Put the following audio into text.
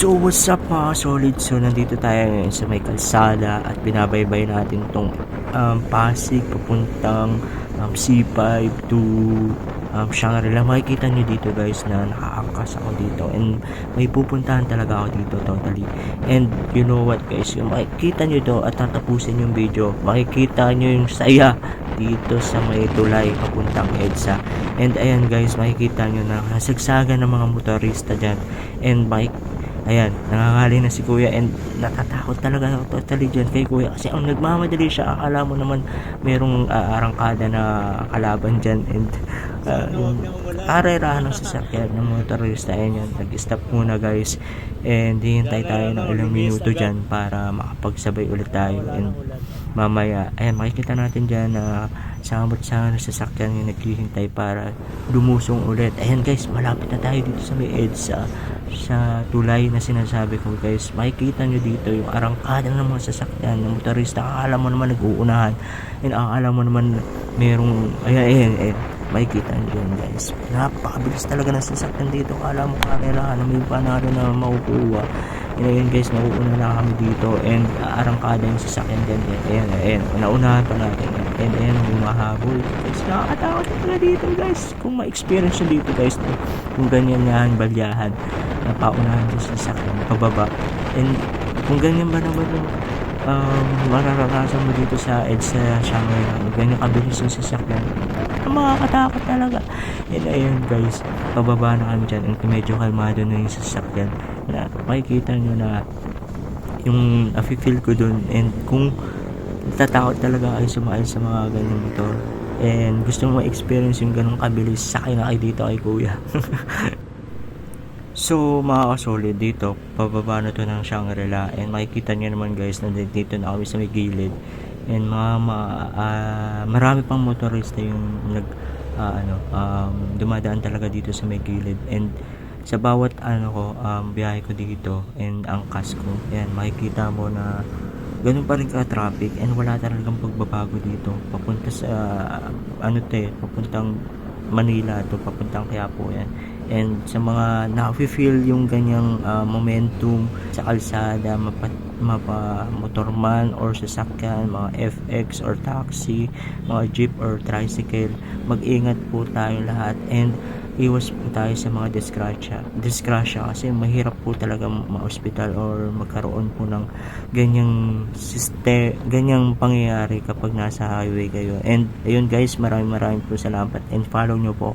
So what's up mga solid? So nandito tayo ngayon sa may kalsada at binabaybay natin tong um, Pasig papuntang um, C5 to um, Shangri-La. Makikita nyo dito guys na nakaangkas ako dito and may pupuntahan talaga ako dito totally. And you know what guys, yung makikita nyo to at tatapusin yung video, makikita nyo yung saya dito sa may tulay papuntang EDSA. And ayan guys, makikita nyo na nasagsagan ng mga motorista dyan. And makik Ayan, nangangali na si kuya and natatakot talaga ako totally dyan kay kuya kasi ang nagmamadali siya, akala mo naman merong uh, arangkada na kalaban dyan and uh, yung karerahan ng sasakyan ng motorista ayan yan, nag-stop muna guys and hihintay tayo ng ilang minuto dyan para makapagsabay ulit tayo and mamaya, ayan makikita natin dyan na samot sa sasakyan yung naghihintay para lumusong ulit. Ayan guys, malapit na tayo dito sa may EDSA sa tulay na sinasabi ko guys. Makikita nyo dito yung arangkada ng mga sasakyan ng motorista. Akala mo naman nag-uunahan. And akala mo naman merong ayan ayan ayan. Makikita nyo yun guys. Napakabilis talaga ng sasakyan dito. Akala mo kamera na may panalo na makukuha and ayan guys nauuna na kami dito and arangkada yung sasakyan din. Ayan ayan naunahan pa natin. And ayan humahabol guys nakakatakot talaga dito guys. Kung ma-experience nyo dito guys kung ganyan yan balyahan na paunahan sa sasakyan pababa. And kung ganyan ba naman yung um, mararanasan mo dito sa EDSA Shanghai ganyan kabilis yung sasakyan makakatakot talaga. And ayun guys pababa na kami dyan. Medyo kalmado na yung sasakyan. Na makikita nyo na yung afi-feel ko dun. And kung tatakot talaga kayo sumakay sa mga ganyan motor. And gusto mo ma-experience yung ganong kabilis sakay na kayo dito kay kuya. So mga kasolid dito, pababa na to ng Shangri-La. And makikita nyo naman guys na dito na kami sa may gilid and mga, mga ah, marami pang motorista yung nag ah, ano, um, dumadaan talaga dito sa may gilid. And sa bawat ano ko, um, biyahe ko dito and angkas ko, yan makikita mo na ganun pa rin ka traffic and wala talagang pagbabago dito. Papunta sa ano to eh, papuntang Manila to papuntang Quiapo yan and sa mga na-feel yung ganyang ah, momentum sa kalsada mapa, mapa motorman or sasakyan mga FX or taxi mga jeep or tricycle mag-ingat po tayo lahat. And iwas po tayo sa mga disgrasya disgrasya kasi mahirap po talaga ma-hospital or magkaroon po ng ganyang siste, ganyang pangyayari kapag nasa highway kayo. And ayun guys maraming maraming po salamat and follow nyo po